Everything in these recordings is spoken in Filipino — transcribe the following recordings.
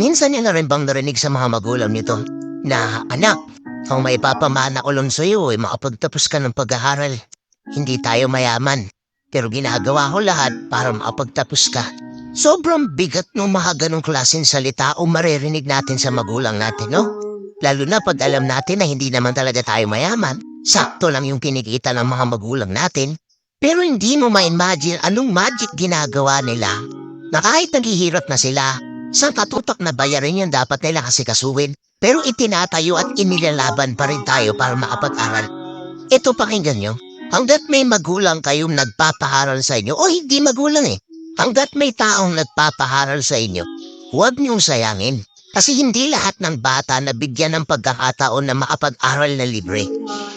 Minsan niya na rin bang narinig sa mga magulang nito na anak, ang may papamana ko lang sa'yo ay makapagtapos ka ng pag-aaral. Hindi tayo mayaman, pero ginagawa ko lahat para makapagtapos ka. Sobrang bigat ng mga ganong klaseng salita o maririnig natin sa magulang natin, no? Lalo na pag alam natin na hindi naman talaga tayo mayaman, sakto lang yung kinikita ng mga magulang natin. Pero hindi mo ma-imagine anong magic ginagawa nila na kahit naghihirap na sila, sa katutak na bayarin yung dapat nila kasi kasuwin, pero itinatayo at inilalaban pa rin tayo para makapag-aral. Ito pakinggan nyo, hanggat may magulang kayong nagpapaharal sa inyo, o hindi magulang eh, hanggat may taong nagpapaharal sa inyo, huwag niyong sayangin. Kasi hindi lahat ng bata nabigyan ng pagkakataon na makapag-aral na libre.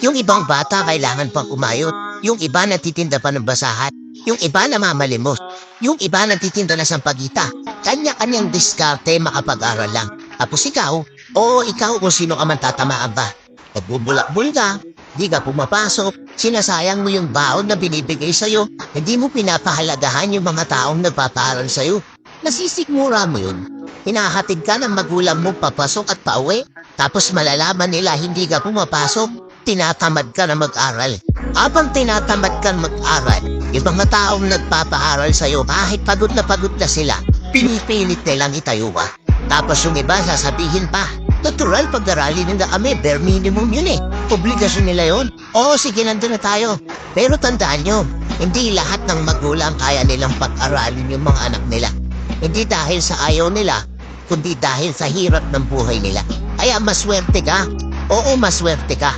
Yung ibang bata kailangan pang umayot, yung iba natitinda pa ng basahan, yung iba namamalimos, yung iba nagtitinda na sa pagita. Kanya-kanyang diskarte makapag-aral lang. Tapos ikaw, o ikaw kung sino ka man tatamaan ba. Nagbubulak-bul ka, di ka pumapasok, sinasayang mo yung baon na binibigay sa'yo, hindi mo pinapahalagahan yung mga taong nagpapaaral sa'yo. Nasisigmura mo yun. Hinahatid ka ng magulang mo papasok at pauwi, tapos malalaman nila hindi ka pumapasok, tinatamad ka na mag-aral. Habang tinatamad ka mag-aral, yung mga taong nagpapaaral sa'yo kahit pagod na pagod na sila, pinipilit nilang itayo ka. Tapos yung iba sasabihin pa, natural pag-aralin nila kami, bare minimum yun eh. Obligasyon nila yun. Oo, sige, nandun na tayo. Pero tandaan nyo, hindi lahat ng magulang kaya nilang pag-aralin yung mga anak nila. Hindi dahil sa ayaw nila, kundi dahil sa hirap ng buhay nila. Kaya maswerte ka. Oo, maswerte ka.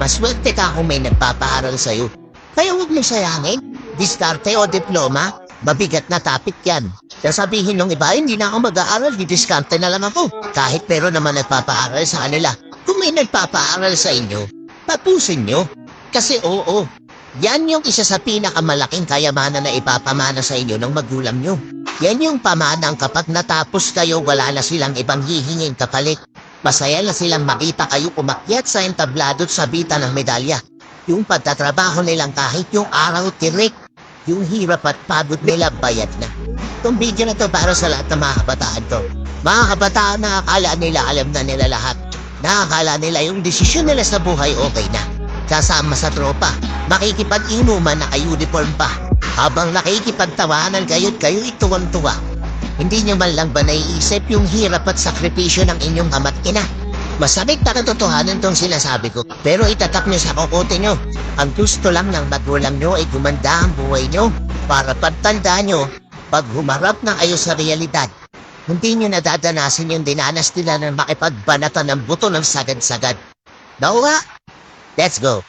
Maswerte ka kung may nagpapaaral sa'yo. Kaya huwag mo sayangin. Diskarte o diploma, mabigat na topic yan. Sasabihin ng iba, hindi na ako mag-aaral, didiskarte na lang ako. Kahit pero naman nagpapaaral sa kanila. Kung may nagpapaaral sa inyo, tapusin nyo. Kasi oo, yan yung isa sa pinakamalaking kayamanan na ipapamana sa inyo ng magulang nyo. Yan yung pamanang kapag natapos kayo, wala na silang ibang hihingin kapalit. Masaya na silang makita kayo umakyat sa entablado at sabitan ng medalya. Yung pagtatrabaho nilang kahit yung araw tirik, yung hirap at pagod nila bayad na. Itong video na to para sa lahat ng mga kabataan to. Mga kabataan na akala nila alam na nila lahat. Nakakala nila yung desisyon nila sa buhay okay na. Kasama sa tropa, makikipag-inuman na uniform pa. Habang nakikipagtawanan kayo't kayo ituwan-tuwa. Hindi niyo man lang ba naiisip yung hirap at sakripisyo ng inyong ama't ina? Masabik na katotohanan tong sinasabi ko, pero itatak niyo sa kokote niyo. Ang gusto lang ng magulang niyo ay gumanda ang buhay niyo para pagtanda niyo pag humarap na kayo sa realidad. Hindi niyo nadadanasin yung dinanas nila na makipagbanatan ng buto ng sagad-sagad. Nawa, let's go.